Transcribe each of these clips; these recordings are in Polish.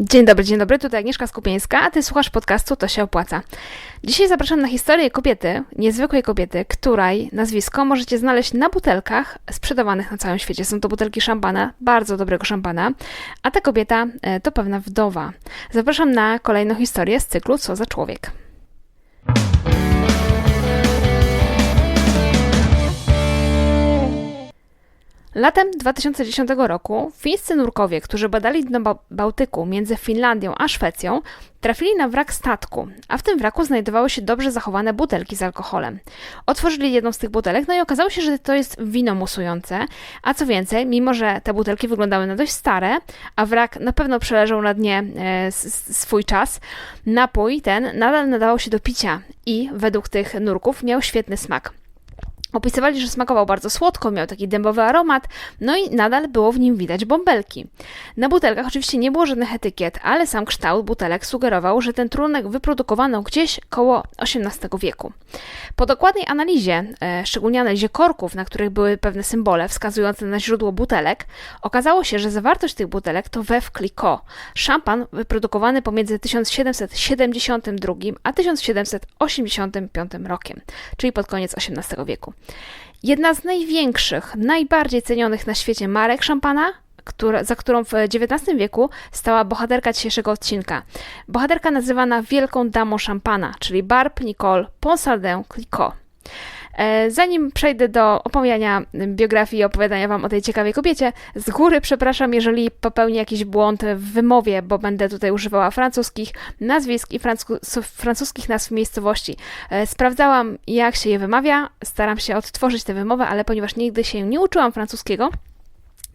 Dzień dobry, dzień dobry, tutaj Agnieszka Skupieńska, a ty słuchasz podcastu To się opłaca. Dzisiaj zapraszam na historię kobiety, niezwykłej kobiety, której nazwisko możecie znaleźć na butelkach sprzedawanych na całym świecie. Są to butelki szampana, bardzo dobrego szampana, a ta kobieta e, to pewna wdowa. Zapraszam na kolejną historię z cyklu Co za człowiek. Latem 2010 roku fińscy nurkowie, którzy badali dno Ba- Bałtyku między Finlandią a Szwecją, trafili na wrak statku, a w tym wraku znajdowały się dobrze zachowane butelki z alkoholem. Otworzyli jedną z tych butelek, no i okazało się, że to jest wino musujące, a co więcej, mimo że te butelki wyglądały na dość stare, a wrak na pewno przeleżał na dnie e, swój czas, napój ten nadal nadawał się do picia i według tych nurków miał świetny smak. Opisywali, że smakował bardzo słodko, miał taki dębowy aromat, no i nadal było w nim widać bąbelki. Na butelkach oczywiście nie było żadnych etykiet, ale sam kształt butelek sugerował, że ten trunek wyprodukowano gdzieś koło XVIII wieku. Po dokładnej analizie, e, szczególnie analizie korków, na których były pewne symbole wskazujące na źródło butelek, okazało się, że zawartość tych butelek to Veuve Clicquot, szampan wyprodukowany pomiędzy 1772 a 1785 rokiem, czyli pod koniec XVIII wieku. Jedna z największych, najbardziej cenionych na świecie marek szampana, która, za którą w XIX wieku stała bohaterka dzisiejszego odcinka. Bohaterka nazywana Wielką Damą Szampana, czyli Barb Nicole Ponsardin Clicquot. E, Zanim przejdę do opowiadania biografii i opowiadania Wam o tej ciekawej kobiecie, z góry przepraszam, jeżeli popełnię jakiś błąd w wymowie, bo będę tutaj używała francuskich nazwisk i francus- francuskich nazw miejscowości. E, Sprawdzałam, jak się je wymawia, staram się odtworzyć tę wymowę, ale ponieważ nigdy się nie uczyłam francuskiego,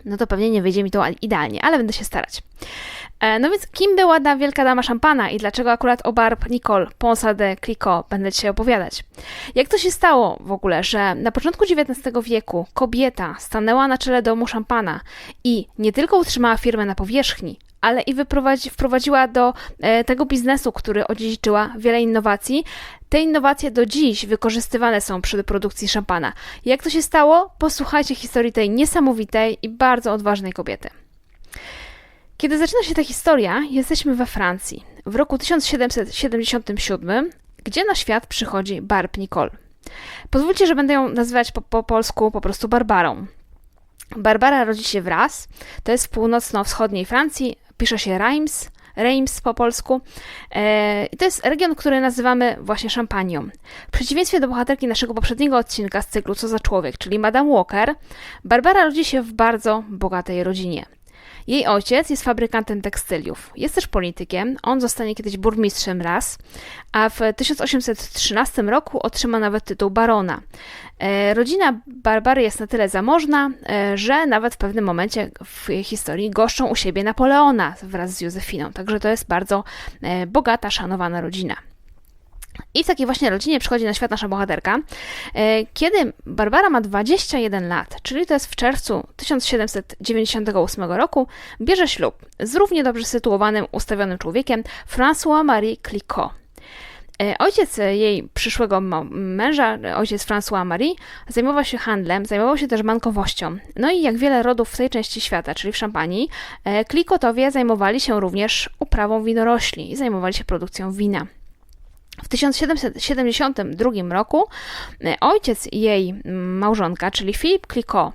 no to pewnie nie wyjdzie mi to idealnie, ale będę się starać. E, No więc kim była ta wielka dama szampana i dlaczego akurat o Barb Nicole Ponsa de Clicquot będę dzisiaj opowiadać? Jak to się stało w ogóle, że na początku XIX wieku kobieta stanęła na czele domu szampana i nie tylko utrzymała firmę na powierzchni, ale i wprowadziła do e, tego biznesu, który odziedziczyła wiele innowacji. Te innowacje do dziś wykorzystywane są przy produkcji szampana. Jak to się stało? Posłuchajcie historii tej niesamowitej i bardzo odważnej kobiety. Kiedy zaczyna się ta historia, jesteśmy we Francji w roku 1777, gdzie na świat przychodzi Barb Nicole. Pozwólcie, że będę ją nazywać po, po polsku po prostu Barbarą. Barbara rodzi się w to jest w północno-wschodniej Francji, pisze się Reims, Reims po polsku. E, I to jest region, który nazywamy właśnie Szampanią. W przeciwieństwie do bohaterki naszego poprzedniego odcinka z cyklu Co za człowiek, czyli Madame Walker, Barbara rodzi się w bardzo bogatej rodzinie. Jej ojciec jest fabrykantem tekstyliów, jest też politykiem, on zostanie kiedyś burmistrzem raz, a w 1813 roku otrzyma nawet tytuł barona. E, Rodzina Barbary jest na tyle zamożna, e, że nawet w pewnym momencie w historii goszczą u siebie Napoleona wraz z Józefiną, także to jest bardzo e, bogata, szanowana rodzina. I w takiej właśnie rodzinie przychodzi na świat nasza bohaterka. E, Kiedy Barbara ma 21 lat, czyli to jest w czerwcu 1798 roku, bierze ślub z równie dobrze sytuowanym, ustawionym człowiekiem François-Marie Clicquot. E, Ojciec jej przyszłego męża, ojciec François Marie, zajmował się handlem, zajmował się też bankowością. No i jak wiele rodów w tej części świata, czyli w Szampanii, e, Klikotowie zajmowali się również uprawą winorośli i zajmowali się produkcją wina. W 1772 roku e, ojciec jej małżonka, czyli Philippe Clicquot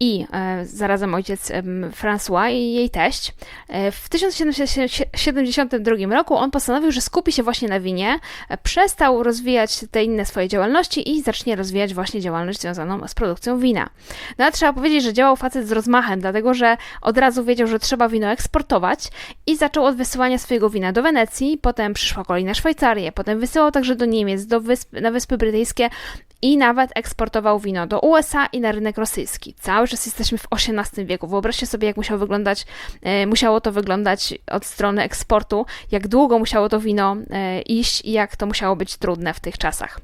i e, zarazem ojciec François i jej teść, e, w 1772 roku on postanowił, że skupi się właśnie na winie, e, przestał rozwijać te inne swoje działalności i zacznie rozwijać właśnie działalność związaną z produkcją wina. No ale trzeba powiedzieć, że działał facet z rozmachem, dlatego że od razu wiedział, że trzeba wino eksportować i zaczął od wysyłania swojego wina do Wenecji, potem przyszła kolej na Szwajcarię, potem wysyłał także do Niemiec, do wysp, na Wyspy Brytyjskie i nawet eksportował wino do USA i na rynek rosyjski. Cały czas jesteśmy w XVIII wieku. Wyobraźcie sobie, jak musiał wyglądać, e, musiało to wyglądać od strony eksportu, jak długo musiało to wino e, iść i jak to musiało być trudne w tych czasach.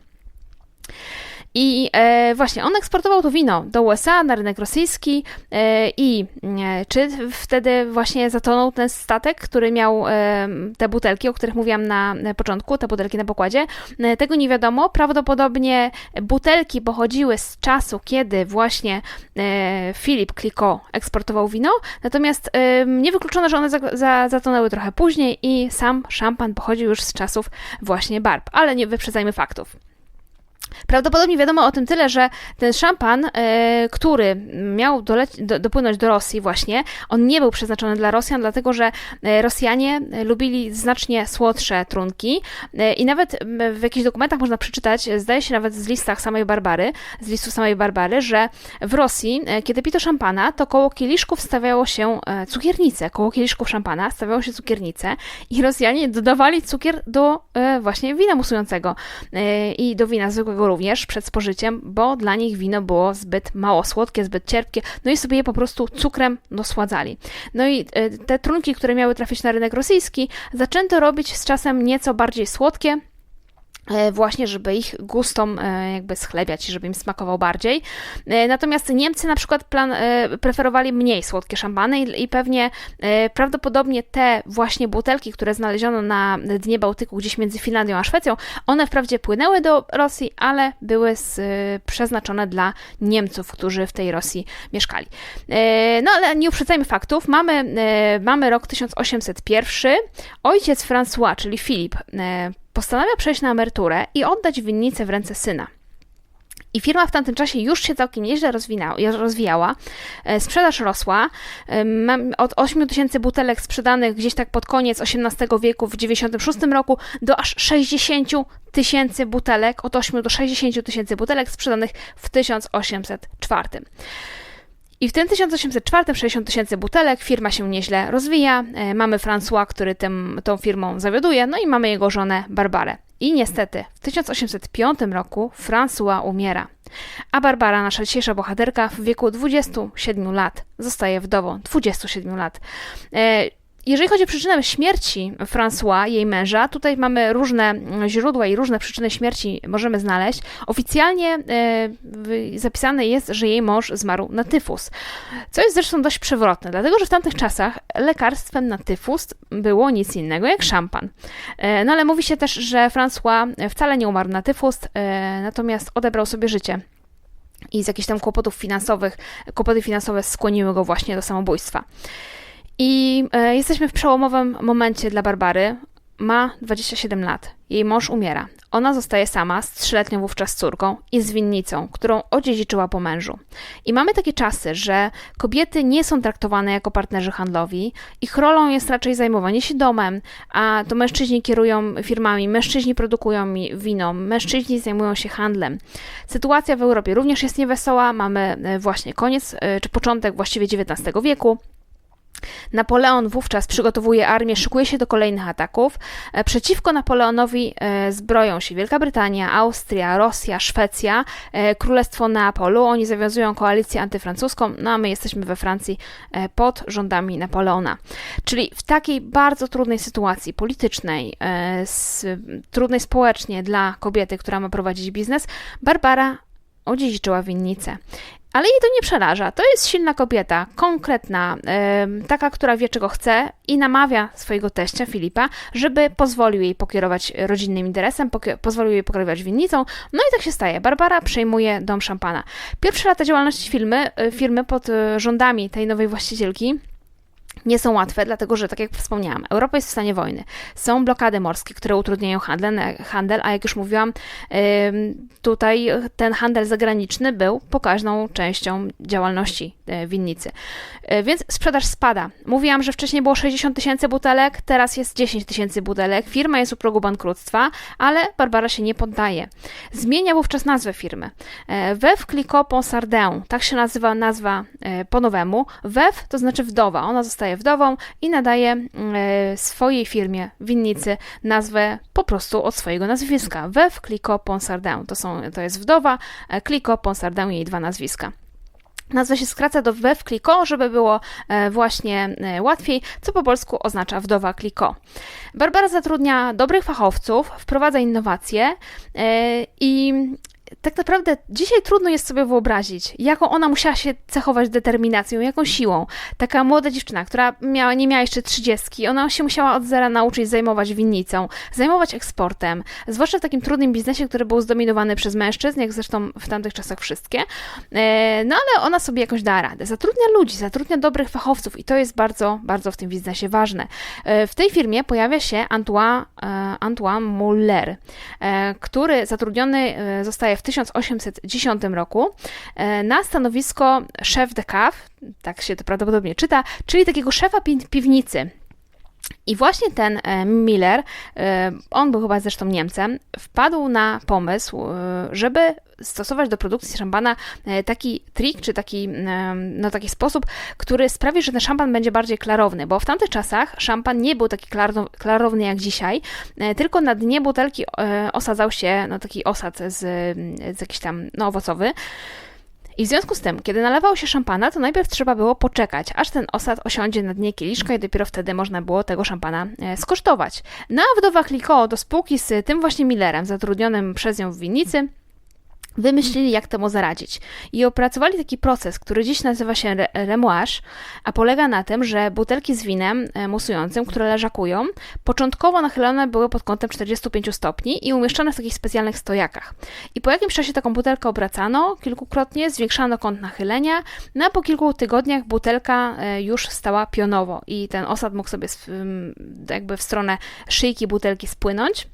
I e, właśnie on eksportował to wino do USA, na rynek rosyjski e, i e, czy wtedy właśnie zatonął ten statek, który miał e, te butelki, o których mówiłam na początku, te butelki na pokładzie? E, tego nie wiadomo. Prawdopodobnie butelki pochodziły z czasu, kiedy właśnie e, Filip Clicquot eksportował wino, natomiast e, nie wykluczono, że one za, za, zatonęły trochę później i sam szampan pochodził już z czasów właśnie barb, ale nie wyprzedzajmy faktów. Prawdopodobnie wiadomo o tym tyle, że ten szampan, e, który miał do, dopłynąć do Rosji właśnie, on nie był przeznaczony dla Rosjan, dlatego że e, Rosjanie lubili znacznie słodsze trunki. E, i nawet w jakichś dokumentach można przeczytać, zdaje się nawet z listach samej Barbary, z listu samej Barbary, że w Rosji, kiedy pito szampana, to koło kieliszków stawiało się cukiernice, koło kieliszków szampana stawiało się cukiernice i Rosjanie dodawali cukier do właśnie wina musującego i do wina zwykłego również przed spożyciem, bo dla nich wino było zbyt mało słodkie, zbyt cierpkie, no i sobie je po prostu cukrem dosładzali. No i e, te trunki, które miały trafić na rynek rosyjski, zaczęto robić z czasem nieco bardziej słodkie, właśnie, żeby ich gustom e, jakby schlebiać, żeby im smakował bardziej. E, natomiast Niemcy na przykład plan, preferowali mniej słodkie szampany i, i pewnie prawdopodobnie te właśnie butelki, które znaleziono na dnie Bałtyku, gdzieś między Finlandią a Szwecją, one wprawdzie płynęły do Rosji, ale były z, przeznaczone dla Niemców, którzy w tej Rosji mieszkali. No ale nie uprzedzajmy faktów. Mamy, mamy rok 1801. Ojciec François, czyli Filip, postanawia przejść na emeryturę i oddać winnicę w ręce syna. I firma w tamtym czasie już się całkiem nieźle rozwijała. E, sprzedaż rosła. Od 8 tysięcy butelek sprzedanych gdzieś tak pod koniec XVIII wieku w 96 roku do aż 60 tysięcy butelek, od 8 do 60 tysięcy butelek sprzedanych w 1804. I w tym 1804 60 tysięcy butelek, firma się nieźle rozwija. E, mamy François, który tym, tą firmą zawiaduje, no i mamy jego żonę Barbarę. I niestety w 1805 roku François umiera, a Barbara, nasza dzisiejsza bohaterka, w wieku 27 lat zostaje wdową. 27 lat. Jeżeli chodzi o przyczynę śmierci François, jej męża, tutaj mamy różne mm, źródła i różne przyczyny śmierci możemy znaleźć. Oficjalnie e, zapisane jest, że jej mąż zmarł na tyfus, co jest zresztą dość przewrotne, dlatego że w tamtych czasach lekarstwem na tyfus było nic innego jak szampan. E, no ale mówi się też, że François wcale nie umarł na tyfus, e, natomiast odebrał sobie życie i z jakichś tam kłopotów finansowych, kłopoty finansowe skłoniły go właśnie do samobójstwa. I e, jesteśmy w przełomowym momencie dla Barbary. Ma 27 lat. Jej mąż umiera. Ona zostaje sama z trzyletnią wówczas córką i z winnicą, którą odziedziczyła po mężu. I mamy takie czasy, że kobiety nie są traktowane jako partnerzy handlowi, ich rolą jest raczej zajmowanie się domem, a to mężczyźni kierują firmami, mężczyźni produkują wino, mężczyźni zajmują się handlem. Sytuacja w Europie również jest niewesoła. Mamy e, właśnie koniec, e, czy początek właściwie XIX wieku. Napoleon wówczas przygotowuje armię, szykuje się do kolejnych ataków. E, przeciwko Napoleonowi e, zbroją się Wielka Brytania, Austria, Rosja, Szwecja, e, Królestwo Neapolu. Oni zawiązują koalicję antyfrancuską, no a my jesteśmy we Francji pod rządami Napoleona. Czyli w takiej bardzo trudnej sytuacji politycznej, trudnej społecznie dla kobiety, która ma prowadzić biznes, Barbara odziedziczyła winnicę. Ale jej to nie przeraża. To jest silna kobieta, konkretna, yy, taka, która wie, czego chce i namawia swojego teścia Filipa, żeby pozwolił jej pokierować rodzinnym interesem, pozwolił jej pokierować winnicą. No i tak się staje. Barbara przejmuje dom szampana. Pierwsze lata działalności firmy, y, firmy pod y, rządami tej nowej właścicielki nie są łatwe, dlatego że, tak jak wspomniałam, Europa jest w stanie wojny. Są blokady morskie, które utrudniają handel, handel a jak już mówiłam, tutaj ten handel zagraniczny był pokaźną częścią działalności e, winnicy. E, więc sprzedaż spada. Mówiłam, że wcześniej było 60 tysięcy butelek, teraz jest 10 tysięcy butelek. Firma jest u progu bankructwa, ale Barbara się nie poddaje. Zmienia wówczas nazwę firmy. E, Veuve Clicquot Ponsardin, tak się nazywa nazwa po nowemu. Veuve to znaczy wdowa. Ona zostaje zostaje wdową i nadaje e, swojej firmie winnicy nazwę po prostu od swojego nazwiska. Veuve Clicquot Ponsardin. To, są, to jest wdowa, e, Clicquot Ponsardin jej dwa nazwiska. Nazwa się skraca do Veuve Clicquot, żeby było e, właśnie łatwiej, co po polsku oznacza wdowa Clicquot. Barbara zatrudnia dobrych fachowców, wprowadza innowacje i tak naprawdę dzisiaj trudno jest sobie wyobrazić, jaką ona musiała się cechować determinacją, jaką siłą. Taka młoda dziewczyna, która miała, nie miała jeszcze trzydziestki, ona się musiała od zera nauczyć zajmować winnicą, zajmować eksportem, zwłaszcza w takim trudnym biznesie, który był zdominowany przez mężczyzn, jak zresztą w tamtych czasach wszystkie. E, no ale ona sobie jakoś da radę. Zatrudnia ludzi, zatrudnia dobrych fachowców i to jest bardzo, bardzo w tym biznesie ważne. E, w tej firmie pojawia się Antoine, Antoine Muller, który zatrudniony zostaje w 1810 roku e, na stanowisko szef de cave, tak się to prawdopodobnie czyta, czyli takiego szefa pi piwnicy. I właśnie ten e, Miller, e, on był chyba zresztą Niemcem, wpadł na pomysł, żeby stosować do produkcji szampana taki trik, czy taki, no, taki sposób, który sprawi, że ten szampan będzie bardziej klarowny, bo w tamtych czasach szampan nie był taki klarowny jak dzisiaj, tylko na dnie butelki osadzał się no, taki osad z, z jakiś tam no, owocowy. I w związku z tym, kiedy nalewało się szampana, to najpierw trzeba było poczekać, aż ten osad osiądzie na dnie kieliszka i dopiero wtedy można było tego szampana e, skosztować. No a wdowa Kliko do spółki z tym właśnie Millerem, zatrudnionym przez nią w winnicy, wymyślili, jak temu zaradzić. I opracowali taki proces, który dziś nazywa się remoage, a polega na tym, że butelki z winem e, musującym, które leżakują, początkowo nachylone były pod kątem 45 stopni i umieszczone w takich specjalnych stojakach. I po jakimś czasie taką butelkę obracano kilkukrotnie, zwiększano kąt nachylenia, no a po kilku tygodniach butelka e, już stała pionowo i ten osad mógł sobie jakby w stronę szyjki butelki spłynąć.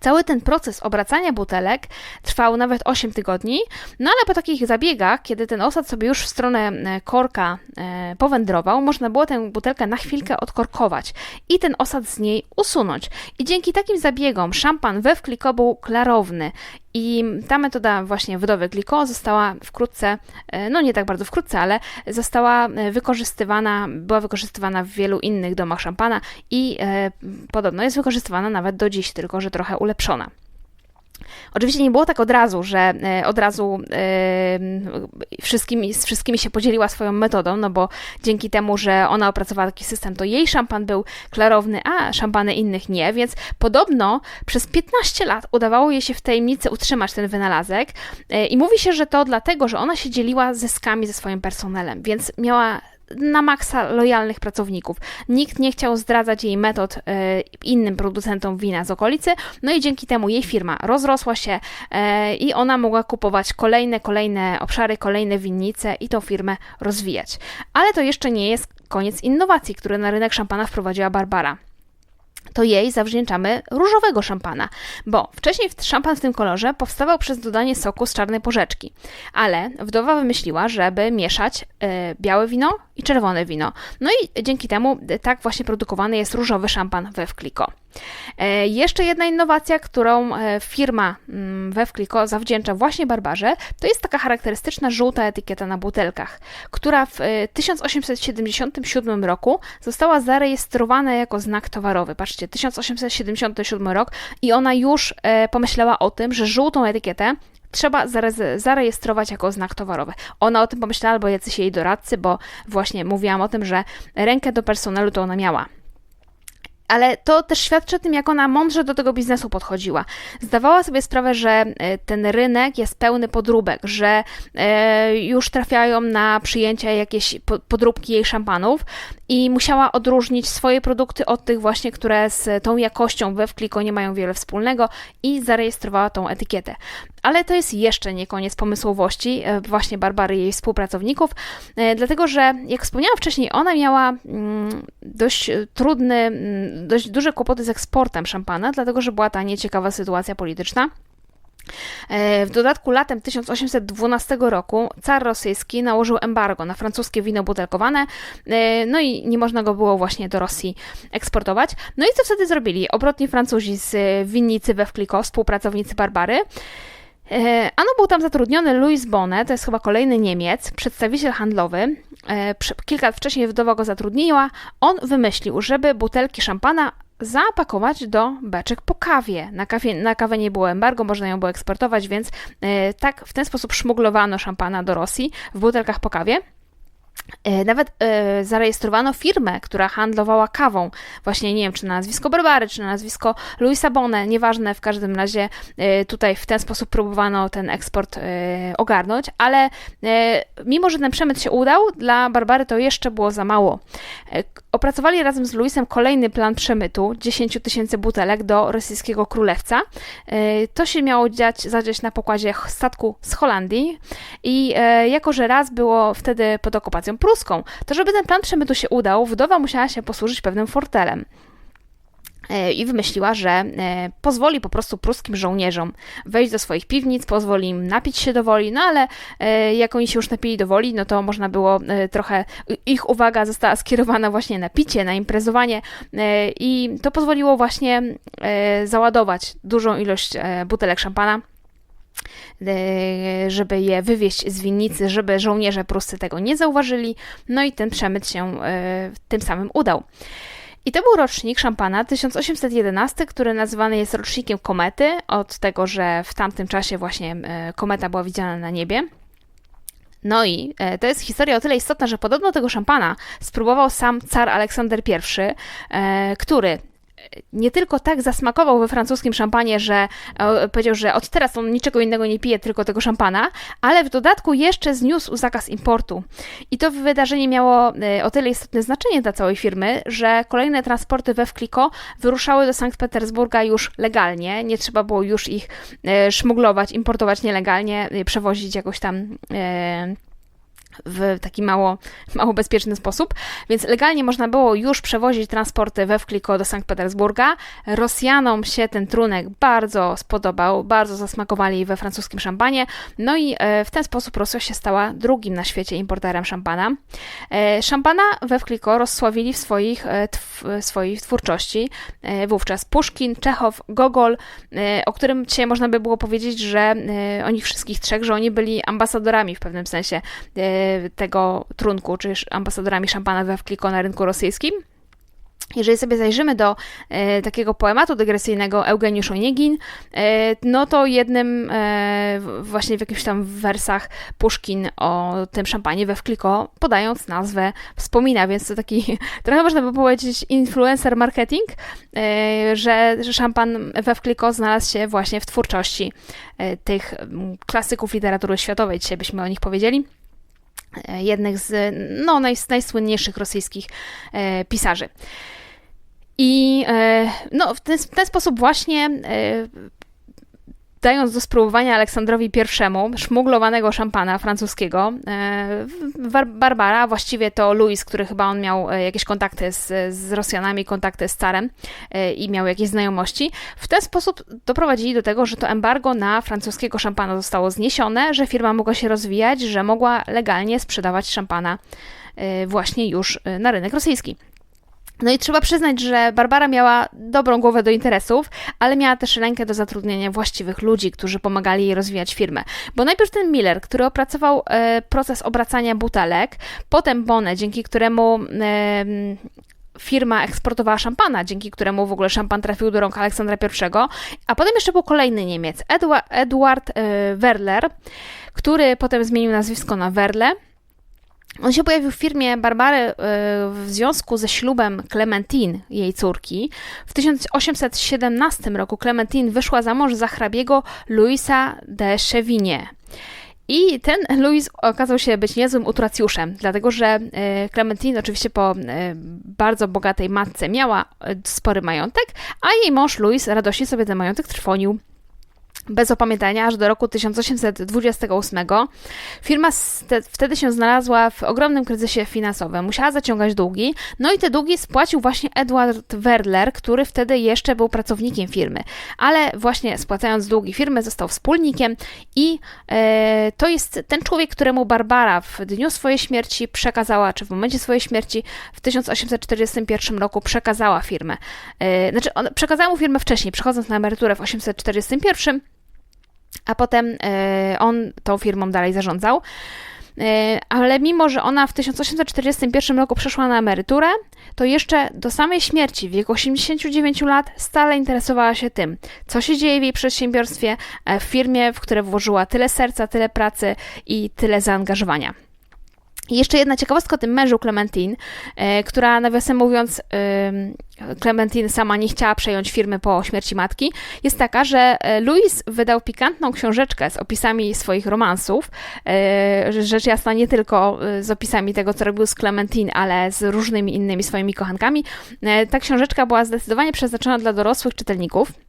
Cały ten proces obracania butelek trwał nawet 8 tygodni, no ale po takich zabiegach, kiedy ten osad sobie już w stronę e, korka e, powędrował, można było tę butelkę na chwilkę odkorkować i ten osad z niej usunąć. I dzięki takim zabiegom szampan we wkliko był klarowny i ta metoda właśnie wdowy Gliko została wkrótce, e, no nie tak bardzo wkrótce, ale została e, wykorzystywana, była wykorzystywana w wielu innych domach szampana i e, podobno jest wykorzystywana nawet do dziś, tylko że trochę ulepszona. Oczywiście nie było tak od razu, że e, od razu yy, wszystkimi, z wszystkimi się podzieliła swoją metodą, no bo dzięki temu, że ona opracowała taki system, to jej szampan był klarowny, a szampany innych nie, więc podobno przez 15 lat udawało jej się w tajemnicy utrzymać ten wynalazek yy, i mówi się, że to dlatego, że ona się dzieliła zyskami ze swoim personelem, więc miała na maksa lojalnych pracowników. Nikt nie chciał zdradzać jej metod y, innym producentom wina z okolicy, no i dzięki temu jej firma rozrosła się y, i ona mogła kupować kolejne, kolejne obszary, kolejne winnice i tą firmę rozwijać. Ale to jeszcze nie jest koniec innowacji, które na rynek szampana wprowadziła Barbara to jej zawdzięczamy różowego szampana, bo wcześniej szampan w tym kolorze powstawał przez dodanie soku z czarnej porzeczki, ale wdowa wymyśliła, żeby mieszać y, białe wino i czerwone wino. No i dzięki temu tak właśnie produkowany jest różowy szampan we Wkliko. E, jeszcze jedna innowacja, którą e, firma mm, Wewkliko zawdzięcza właśnie Barbarze, to jest taka charakterystyczna żółta etykieta na butelkach, która w 1877 e, roku została zarejestrowana jako znak towarowy. Patrzcie, 1877 rok i ona już pomyślała o tym, że żółtą etykietę trzeba zarejestrować jako znak towarowy. Ona o tym pomyślała, albo jacyś jej doradcy, bo właśnie mówiłam o tym, że rękę do personelu to ona miała ale to też świadczy o tym, jak ona mądrze do tego biznesu podchodziła. Zdawała sobie sprawę, że e, ten rynek jest pełny podróbek, że e, już trafiają na przyjęcia jakieś podróbki jej szampanów i musiała odróżnić swoje produkty od tych właśnie, które z tą jakością we wkliko nie mają wiele wspólnego i zarejestrowała tą etykietę. Ale to jest jeszcze nie koniec pomysłowości e, właśnie Barbary i jej współpracowników, dlatego że, jak wspomniałam wcześniej, ona miała mm, dość trudny, mm, dość duże kłopoty z eksportem szampana, dlatego że była ta nieciekawa sytuacja polityczna. E, w dodatku latem 1812 roku car rosyjski nałożył embargo na francuskie wino butelkowane, no i nie można go było właśnie do Rosji eksportować. No i co wtedy zrobili? Obrotni Francuzi z winnicy we Wkliko, współpracownicy Barbary, E, ano był tam zatrudniony Louis Bonnet, to jest chyba kolejny Niemiec, przedstawiciel handlowy. E, kilka lat wcześniej wdowa go zatrudniła. On wymyślił, żeby butelki szampana zapakować do beczek po kawie. Na, kawie. na kawę nie było embargo, można ją było eksportować, więc e, tak w ten sposób szmuglowano szampana do Rosji w butelkach po kawie. E, nawet e, zarejestrowano firmę, która handlowała kawą. Właśnie nie wiem, czy na nazwisko Barbary, czy na nazwisko Louisa Bonne, nieważne, w każdym razie e, tutaj w ten sposób próbowano ten eksport ogarnąć, ale mimo, że ten przemyt się udał, dla Barbary to jeszcze było za mało. Opracowali razem z Louisem kolejny plan przemytu 10 tysięcy butelek do rosyjskiego królewca. To się miało dziać, zadziać na pokładzie statku z Holandii i jako, że raz było wtedy pod okupacją pruską, to żeby ten plan przemytu się udał, wdowa musiała się posłużyć pewnym fortelem. E, i wymyśliła, że e, pozwoli po prostu pruskim żołnierzom wejść do swoich piwnic, pozwoli im napić się do woli, no ale e, jak oni się już napili do woli, no to można było trochę, ich uwaga została skierowana właśnie na picie, na imprezowanie i to pozwoliło właśnie załadować dużą ilość butelek szampana żeby je wywieźć z winnicy, żeby żołnierze pruscy tego nie zauważyli, no i ten przemyt się e, tym samym udał. I to był rocznik szampana 1811, który nazywany jest rocznikiem komety, od tego, że w tamtym czasie właśnie e, kometa była widziana na niebie. No i e, to jest historia o tyle istotna, że podobno tego szampana spróbował sam car Aleksander I, e, który nie tylko tak zasmakował we francuskim szampanie, że e, powiedział, że od teraz on niczego innego nie pije, tylko tego szampana, ale w dodatku jeszcze zniósł zakaz importu. I to wydarzenie miało e, o tyle istotne znaczenie dla całej firmy, że kolejne transporty we Wkliko wyruszały do Sankt Petersburga już legalnie, nie trzeba było już ich e, szmuglować, importować nielegalnie, przewozić jakoś tam. W taki mało, mało bezpieczny sposób, więc legalnie można było już przewozić transporty we Wkliko do Sankt Petersburga. Rosjanom się ten trunek bardzo spodobał, bardzo zasmakowali we francuskim szampanie, no i e, w ten sposób Rosja się stała drugim na świecie importerem szampana. E, Szampana we Wkliko rozsławili w swoich, e, tw, swojej twórczości wówczas Puszkin, Czechow, Gogol, o którym dzisiaj można by było powiedzieć, że o nich wszystkich trzech, że oni byli ambasadorami w pewnym sensie tego trunku, czy ambasadorami szampana we Wkliko na rynku rosyjskim. Jeżeli sobie zajrzymy do e, takiego poematu dygresyjnego Eugeniusz Oniegin, e, no to jednym e, właśnie w jakimś tam wersach Puszkin o tym szampanie we Wkliko, podając nazwę, wspomina, więc to taki trochę można by powiedzieć influencer marketing, że, że szampan we Wkliko znalazł się właśnie w twórczości tych klasyków literatury światowej, dzisiaj byśmy o nich powiedzieli jednych z no, naj, najsłynniejszych rosyjskich e, pisarzy. I e, no, w, ten, w ten sposób właśnie e, dając do spróbowania Aleksandrowi I szmuglowanego szampana francuskiego, e, Bar- Barbara, właściwie to Louis, który chyba on miał e, jakieś kontakty z, z Rosjanami, kontakty z carem e, i miał jakieś znajomości, w ten sposób doprowadzili do tego, że to embargo na francuskiego szampana zostało zniesione, że firma mogła się rozwijać, że mogła legalnie sprzedawać szampana właśnie już na rynek rosyjski. No i trzeba przyznać, że Barbara miała dobrą głowę do interesów, ale miała też rękę do zatrudnienia właściwych ludzi, którzy pomagali jej rozwijać firmę. Bo najpierw ten Miller, który opracował e, proces obracania butelek, potem Bonne, dzięki któremu e, firma eksportowała szampana, dzięki któremu w ogóle szampan trafił do rąk Aleksandra I, a potem jeszcze był kolejny Niemiec, Edwa- Eduard e, Werler, który potem zmienił nazwisko na Werle. On się pojawił w firmie Barbary e, w związku ze ślubem Clementine, jej córki. W 1817 roku Clementine wyszła za mąż za hrabiego Louisa de Chevigné. I ten Louis okazał się być niezłym utracjuszem, dlatego że e, Clementine oczywiście po e, bardzo bogatej matce miała spory majątek, a jej mąż Louis radośnie sobie ten majątek trwonił bez opamiętania aż do roku 1828. Firma wtedy się znalazła w ogromnym kryzysie finansowym. Musiała zaciągać długi, no i te długi spłacił właśnie Edward Werler, który wtedy jeszcze był pracownikiem firmy. Ale właśnie spłacając długi firmy został wspólnikiem i e, to jest ten człowiek, któremu Barbara w dniu swojej śmierci przekazała, czy w momencie swojej śmierci w 1841 roku przekazała firmę. E, znaczy, on, przekazała mu firmę wcześniej, przechodząc na emeryturę w 1841 a potem e, on tą firmą dalej zarządzał. E, Ale mimo, że ona w 1841 roku przeszła na emeryturę, to jeszcze do samej śmierci w wieku 89 lat stale interesowała się tym, co się dzieje w jej przedsiębiorstwie, e, w firmie, w które włożyła tyle serca, tyle pracy i tyle zaangażowania. I jeszcze jedna ciekawostka o tym mężu Clementine, e, która nawiasem mówiąc, Clementine sama nie chciała przejąć firmy po śmierci matki, jest taka, że e, Louis wydał pikantną książeczkę z opisami swoich romansów. E, rzecz jasna, nie tylko z opisami tego, co robił z Clementine, ale z różnymi innymi swoimi kochankami. Ta książeczka była zdecydowanie przeznaczona dla dorosłych czytelników.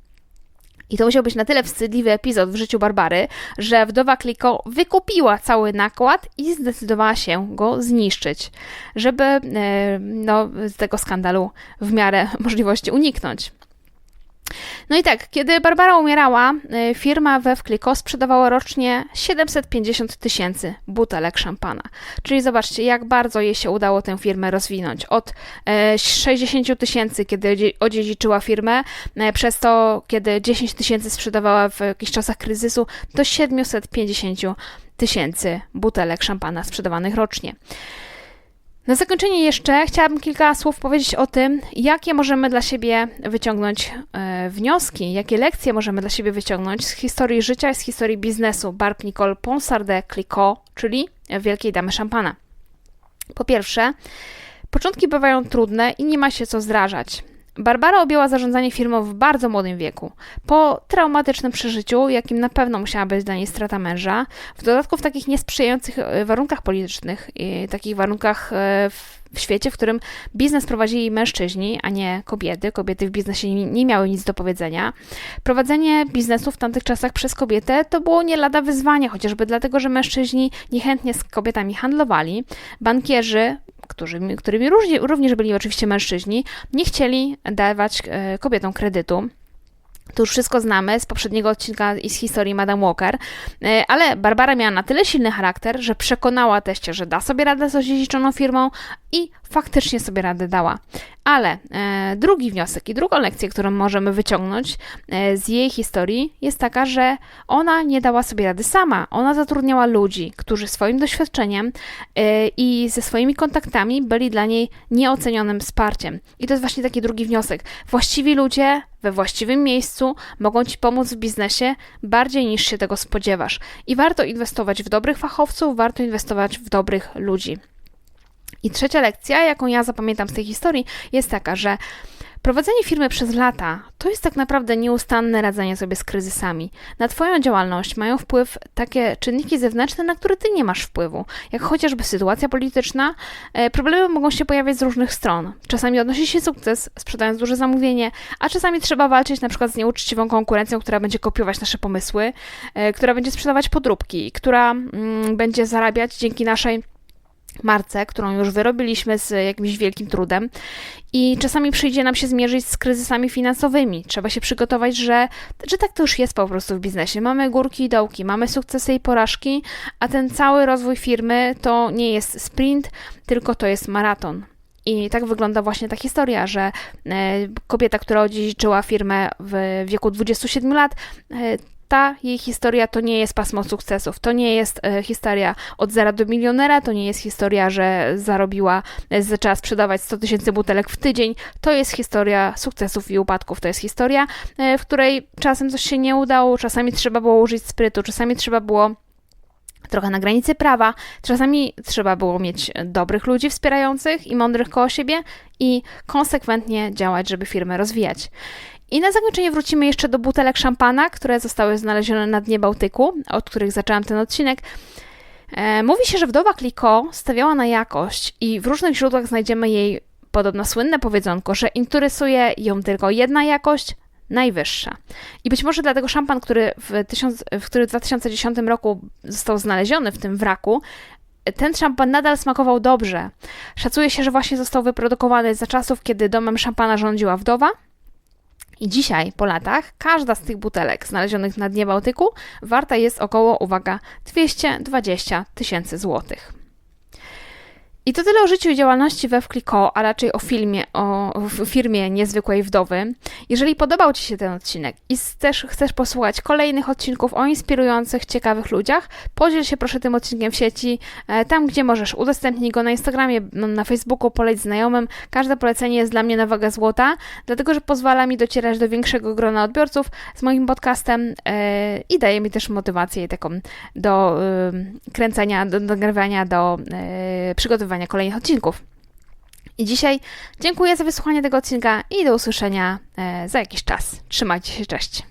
I to musiał być na tyle wstydliwy epizod w życiu Barbary, że wdowa Kliko wykupiła cały nakład i zdecydowała się go zniszczyć, żeby e, no, z tego skandalu w miarę możliwości uniknąć. No i tak, kiedy Barbara umierała, y, firma Veuve Clicquot sprzedawała rocznie 750 tysięcy butelek szampana. Czyli zobaczcie, jak bardzo jej się udało tę firmę rozwinąć. Od 60 e, tysięcy, kiedy odziedziczyła firmę, e, przez to, kiedy 10 tysięcy sprzedawała w jakichś czasach kryzysu, do 750 tysięcy butelek szampana sprzedawanych rocznie. Na zakończenie jeszcze chciałabym kilka słów powiedzieć o tym, jakie możemy dla siebie wyciągnąć e, wnioski, jakie lekcje możemy dla siebie wyciągnąć z historii życia i z historii biznesu Barb Nicole Ponsarde Clicquot, czyli Wielkiej Damy Szampana. Po pierwsze, początki bywają trudne i nie ma się co zrażać. Barbara objęła zarządzanie firmą w bardzo młodym wieku. Po traumatycznym przeżyciu, jakim na pewno musiała być dla niej strata męża, w dodatku w takich niesprzyjających e, warunkach politycznych takich warunkach e, w świecie, w którym biznes prowadzili mężczyźni, a nie kobiety. Kobiety w biznesie nie miały nic do powiedzenia. Prowadzenie biznesu w tamtych czasach przez kobietę to było nie lada wyzwanie, chociażby dlatego, że mężczyźni niechętnie z kobietami handlowali. Bankierzy którzy, którymi również byli oczywiście mężczyźni, nie chcieli dawać e, kobietom kredytu. To już wszystko znamy z poprzedniego odcinka i z historii Madame Walker, e, ale Barbara miała na tyle silny charakter, że przekonała teście, że da sobie radę z odziedziczoną firmą i faktycznie sobie radę dała. Ale e, drugi wniosek i drugą lekcję, którą możemy wyciągnąć e, z jej historii, jest taka, że ona nie dała sobie rady sama. Ona zatrudniała ludzi, którzy swoim doświadczeniem e, i ze swoimi kontaktami byli dla niej nieocenionym wsparciem. I to jest właśnie taki drugi wniosek. Właściwi ludzie we właściwym miejscu mogą ci pomóc w biznesie bardziej niż się tego spodziewasz. I warto inwestować w dobrych fachowców, warto inwestować w dobrych ludzi. I trzecia lekcja, jaką ja zapamiętam z tej historii, jest taka, że Prowadzenie firmy przez lata to jest tak naprawdę nieustanne radzenie sobie z kryzysami. Na Twoją działalność mają wpływ takie czynniki zewnętrzne, na które Ty nie masz wpływu, jak chociażby sytuacja polityczna. E, problemy mogą się pojawiać z różnych stron. Czasami odnosi się sukces, sprzedając duże zamówienie, a czasami trzeba walczyć na przykład z nieuczciwą konkurencją, która będzie kopiować nasze pomysły, e, która będzie sprzedawać podróbki, która mm, będzie zarabiać dzięki naszej marce, którą już wyrobiliśmy z jakimś wielkim trudem i czasami przyjdzie nam się zmierzyć z kryzysami finansowymi. Trzeba się przygotować, że, że tak to już jest po prostu w biznesie. Mamy górki i dołki, mamy sukcesy i porażki, a ten cały rozwój firmy to nie jest sprint, tylko to jest maraton. I tak wygląda właśnie ta historia, że e, kobieta, która odziedziczyła firmę w wieku 27 lat, e, ta jej historia to nie jest pasmo sukcesów, to nie jest e, historia od zera do milionera, to nie jest historia, że zarobiła, e, zaczęła sprzedawać 100 tysięcy butelek w tydzień, to jest historia sukcesów i upadków, to jest historia, e, w której czasem coś się nie udało, czasami trzeba było użyć sprytu, czasami trzeba było trochę na granicy prawa. Czasami trzeba było mieć dobrych ludzi wspierających i mądrych koło siebie i konsekwentnie działać, żeby firmę rozwijać. I na zakończenie wrócimy jeszcze do butelek szampana, które zostały znalezione na dnie Bałtyku, od których zaczęłam ten odcinek. E, mówi się, że wdowa Kliko stawiała na jakość i w różnych źródłach znajdziemy jej podobno słynne powiedzonko, że interesuje ją tylko jedna jakość, najwyższa. I być może dlatego szampan, który w, tysiąc, który w 2010 roku został znaleziony w tym wraku, ten szampan nadal smakował dobrze. Szacuje się, że właśnie został wyprodukowany za czasów, kiedy domem szampana rządziła wdowa, i dzisiaj, po latach, każda z tych butelek znalezionych na dnie Bałtyku warta jest około, uwaga, 220 tysięcy złotych. I to tyle o życiu i działalności we Wkliko, a raczej o filmie, o firmie Niezwykłej Wdowy. Jeżeli podobał Ci się ten odcinek i chcesz posłuchać kolejnych odcinków o inspirujących, ciekawych ludziach, podziel się proszę tym odcinkiem w sieci, e, tam gdzie możesz. Udostępnij go na Instagramie, na Facebooku, poleć znajomym. Każde polecenie jest dla mnie na wagę złota, dlatego że pozwala mi docierać do większego grona odbiorców z moim podcastem e, i daje mi też motywację taką do e, kręcenia, do nagrywania, do e, kolejnych odcinków. I dzisiaj dziękuję za wysłuchanie tego odcinka i do usłyszenia e, za jakiś czas. Trzymajcie się, cześć.